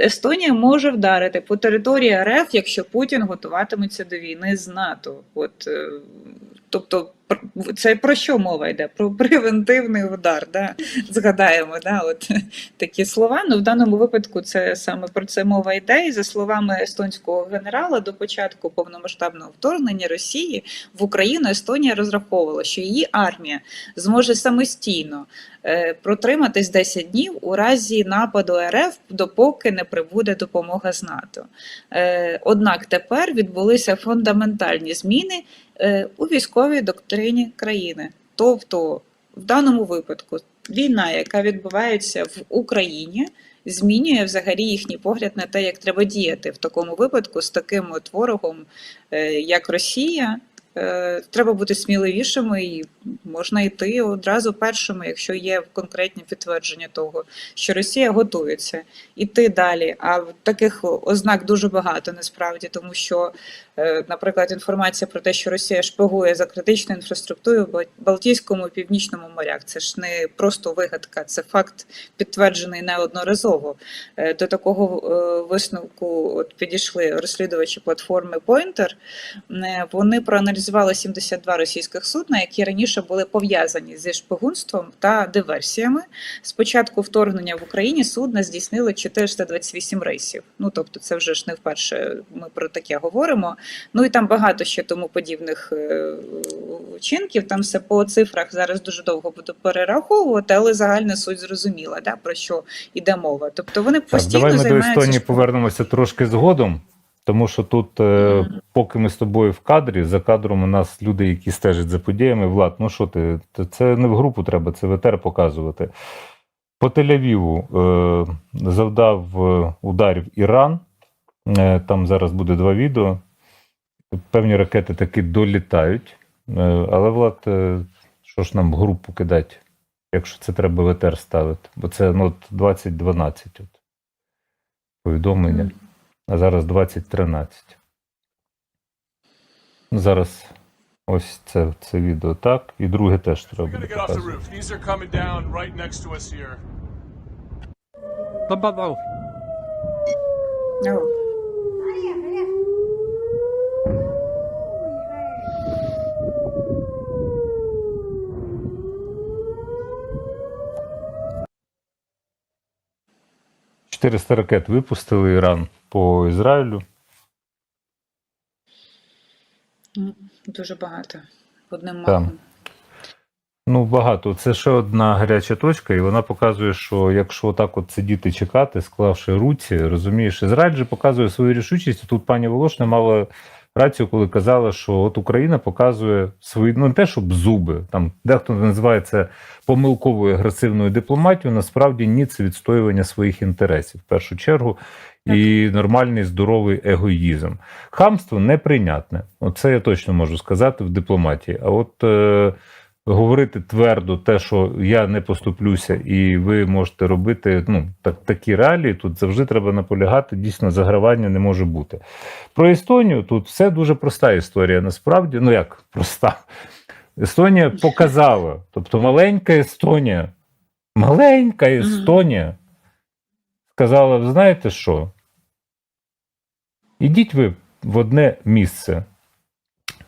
Естонія може вдарити по території РФ, якщо Путін готуватиметься до війни з НАТО. От, е, тобто, це про що мова йде? Про превентивний удар. Да? Згадаємо, да? От, такі слова. Ну, в даному випадку це саме про це мова йде. І за словами естонського генерала, до початку повномасштабного вторгнення Росії в Україну Естонія розраховувала, що її армія зможе самостійно протриматись 10 днів у разі нападу РФ, допоки не прибуде допомога з НАТО. Е, Однак тепер відбулися фундаментальні зміни е, у військовій доктрині країни. Тобто, в даному випадку, війна, яка відбувається в Україні, змінює взагалі їхній погляд на те, як треба діяти в такому випадку з таким от ворогом, е, як Росія. Е, Треба бути сміливішими і можна йти одразу першими, якщо є конкретні підтвердження того, що Росія готується іти далі. А таких ознак дуже багато насправді, тому що, е, наприклад, інформація про те, що Росія шпигує за критичну інфраструктуру в Балтійському і Північному морях, це ж не просто вигадка, це факт підтверджений неодноразово. Е, До такого висновку от підійшли розслідувачі платформи Pointer. Вони проаналізували 72 російських судна, які раніше були пов'язані зі шпигунством та диверсіями. З початку вторгнення в Україні судна здійснили 428 рейсів. Ну тобто, це вже ж не вперше ми про таке говоримо. Ну і там багато ще тому подібних е, вчинків. Там все по цифрах зараз дуже довго буду перераховувати, але загальна суть зрозуміла, да, про що йде мова. Тобто вони Так, постійно давай ми до Естонії повернемося трошки згодом, тому що тут, е, поки ми з тобою в кадрі, за кадром у нас люди, які стежать за подіями. Влад, ну що ти? Це не в групу треба, це в етер показувати. По Тель-Авіву е, завдав е, ударів Іран. Там зараз буде два відео. Певні ракети таки долітають. Але, Влад, що ж нам в групу кидати, якщо це треба в етер ставити? Бо це ну, от 2012 от, повідомлення. А зараз 2013. Ну, Зараз ось це, це відео так, і друге теж треба буде показувати. roof. These are coming down right next to us here. Ба-ба-бау. 400 ракет випустили Іран по Ізраїлю. Дуже багато. Одним махом. Ну, багато. Це ще одна гаряча точка, і вона показує, що якщо так от сидіти чекати, склавши руці, розумієш, Ізраїль же показує свою рішучість. Тут пані Волошина мала рацію, коли казала, що от Україна показує свої, ну не те, щоб зуби. Там дехто називає це помилковою агресивною дипломатією. Насправді ні, це відстоювання своїх інтересів в першу чергу. І нормальний здоровий егоїзм. Хамство неприйнятне. Оце я точно можу сказати в дипломатії. А от е, говорити твердо те, що я не поступлюся, і ви можете робити ну, так, такі реалії, тут завжди треба наполягати. Дійсно, загравання не може бути. Про Естонію тут все дуже проста історія. Насправді, ну як проста. Естонія показала, тобто маленька Естонія, маленька Естонія сказала: ви знаєте що? Ідіть ви в одне місце.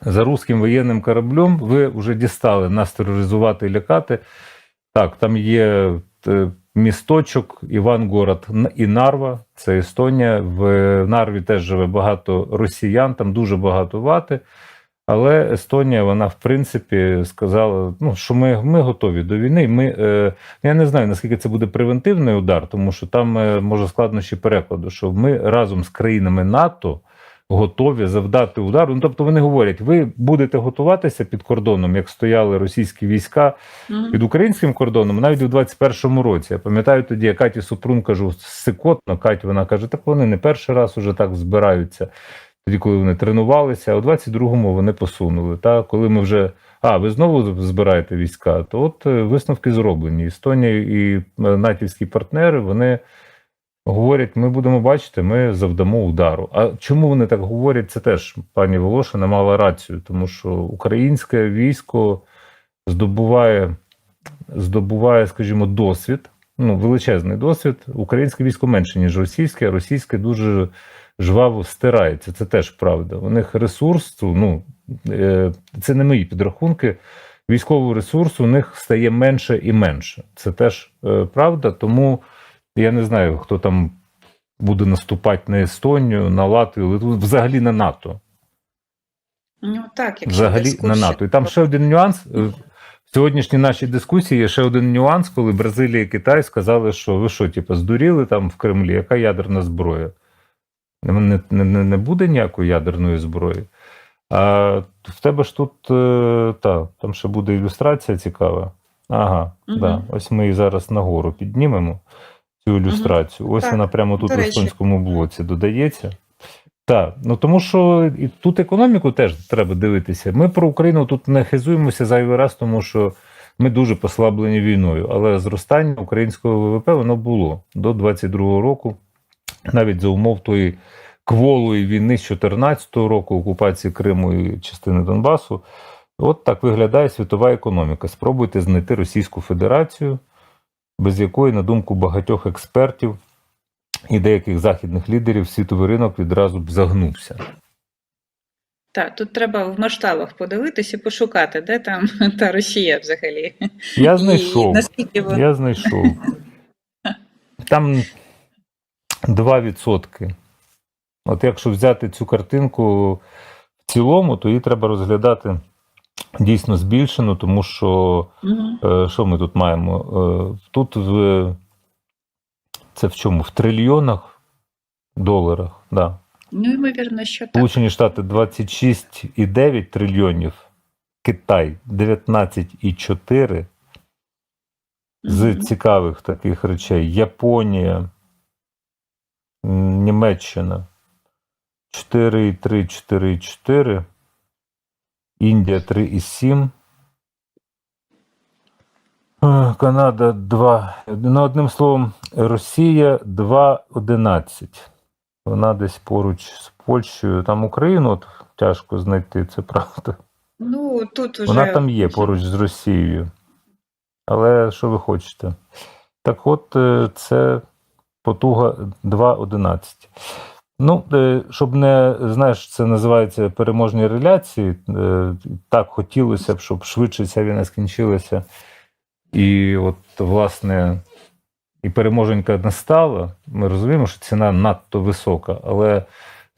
За руським воєнним кораблем ви вже дістали нас тероризувати і лякати. Так, там є е, місточок, Івангород Н- і Нарва, це Естонія. В Нарві теж живе багато росіян, там дуже багато вати. Але Естонія, вона в принципі сказала, ну, що ми, ми готові до війни. Ми, е, я не знаю, наскільки це буде превентивний удар, тому що там е, може складнощі перекладу, що ми разом з країнами НАТО готові завдати удар. Ну, тобто вони говорять, ви будете готуватися під кордоном, як стояли російські війська під українським кордоном, навіть у 21-му році. Я пам'ятаю тоді, я Каті Супрун кажу сикотно. Катя вона каже: так вони не перший раз уже так збираються. Тоді, коли вони тренувалися, а у 22-му вони посунули. Та коли ми вже а, ви знову збираєте війська, то от е, висновки зроблені. Естонія і е, натівські партнери вони говорять: ми будемо бачити, ми завдамо удару. А чому вони так говорять? Це теж пані Волошина мала рацію, тому що українське військо здобуває, здобуває, скажімо, досвід ну, величезний досвід. Українське військо менше, ніж російське, а російське дуже жваво стирається. Це теж правда. У них ресурс, ну е, це не мої підрахунки. Військового ресурсу у них стає менше і менше. Це теж е, правда. Тому я не знаю, хто там буде наступати на Естонію, на Латвію, Литву, взагалі на НАТО. Ну так, якщо Взагалі дискусія- на НАТО. І там ще один нюанс. е, В сьогоднішній нашій дискусії є ще один нюанс, коли Бразилія і Китай сказали, що ви що, типу, здуріли там в Кремлі, яка ядерна зброя? Не, не, не, буде ніякої ядерної зброї. А в тебе ж тут е, та, там ще буде ілюстрація цікава. Ага, Мгм. да. ось ми її зараз нагору піднімемо, цю ілюстрацію. Ось Так, вона прямо тут до в речі. естонському блоці додається. Так, ну тому що і тут економіку теж треба дивитися. Ми про Україну тут не хизуємося зайвий раз, тому що ми дуже послаблені війною. Але зростання українського ВВП воно було до 22-го року, навіть за умов тої кволої війни з 14-го року, окупації Криму і частини Донбасу. От так виглядає світова економіка. Спробуйте знайти Російську Федерацію, без якої, на думку багатьох експертів і деяких західних лідерів, світовий ринок відразу б загнувся. Так, тут треба в масштабах подивитися і пошукати, де там та Росія взагалі. Я І знайшов. наскільки вона Я знайшов. Там 2%. От якщо взяти цю картинку в цілому, то її треба розглядати дійсно збільшено, тому що. Е, Що ми тут маємо? Е, Тут в це в чому? В трильйонах доларах. Да. Ну, ймовірно, що так. Сполучені Штати 26,9 трильйонів, Китай 19,4. З цікавих таких речей Японія, Німеччина 4,3, 4,4, Індія 3,7. Е, Канада 2. Ну, одним словом, Росія 2,11. Вона десь поруч з Польщею. Там Україну от тяжко знайти, це правда. Ну, тут вже... Вона там є поруч з Росією. Але що ви хочете? Так от, е, це потуга 2.11. Ну, е, щоб не, знаєш, це називається переможні реляції. Е, Так хотілося б, щоб швидше ця війна скінчилася. І от, власне, і переможенька настала. Ми розуміємо, що ціна надто висока, але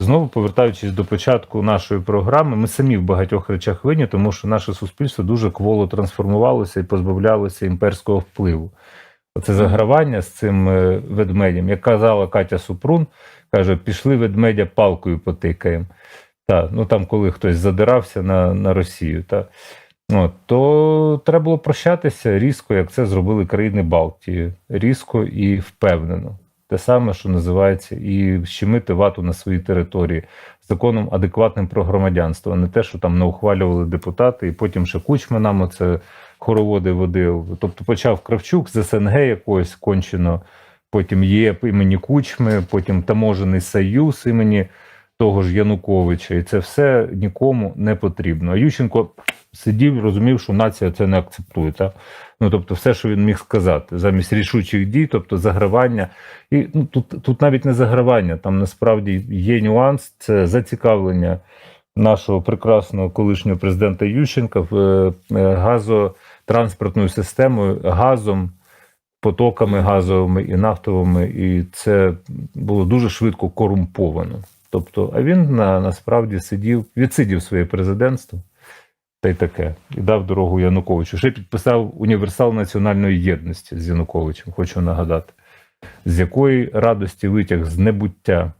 Знову повертаючись до початку нашої програми, ми самі в багатьох речах винні, тому що наше суспільство дуже кволо трансформувалося і позбавлялося імперського впливу. Оце загравання з цим е, ведмедем. Як казала Катя Супрун, каже: пішли ведмедя палкою потикаємо. Та, ну там, коли хтось задирався на, на Росію, та, от, то треба було прощатися різко, як це зробили країни Балтії, різко і впевнено те саме, що називається, і щемити вату на своїй території законом адекватним про громадянство, а не те, що там не ухвалювали депутати, і потім ще кучма нам оце хороводи водив. Тобто почав Кравчук з СНГ якогось кончено, потім ЄП імені Кучми, потім таможений союз імені того ж Януковича, і це все нікому не потрібно. А Ющенко сидів, розумів, що нація це не акцептує. Так? Ну тобто, все, що він міг сказати, замість рішучих дій, тобто загравання. І ну, тут, тут навіть не загравання, там насправді є нюанс, це зацікавлення нашого прекрасного колишнього президента Ющенка в е, газотранспортною системою, газом, потоками газовими і нафтовими, і це було дуже швидко корумповано. Тобто, а він на, насправді сидів, відсидів своє президентство. Та й таке, і дав дорогу Януковичу. Ще підписав універсал національної єдності з Януковичем, хочу нагадати, з якої радості витяг з небуття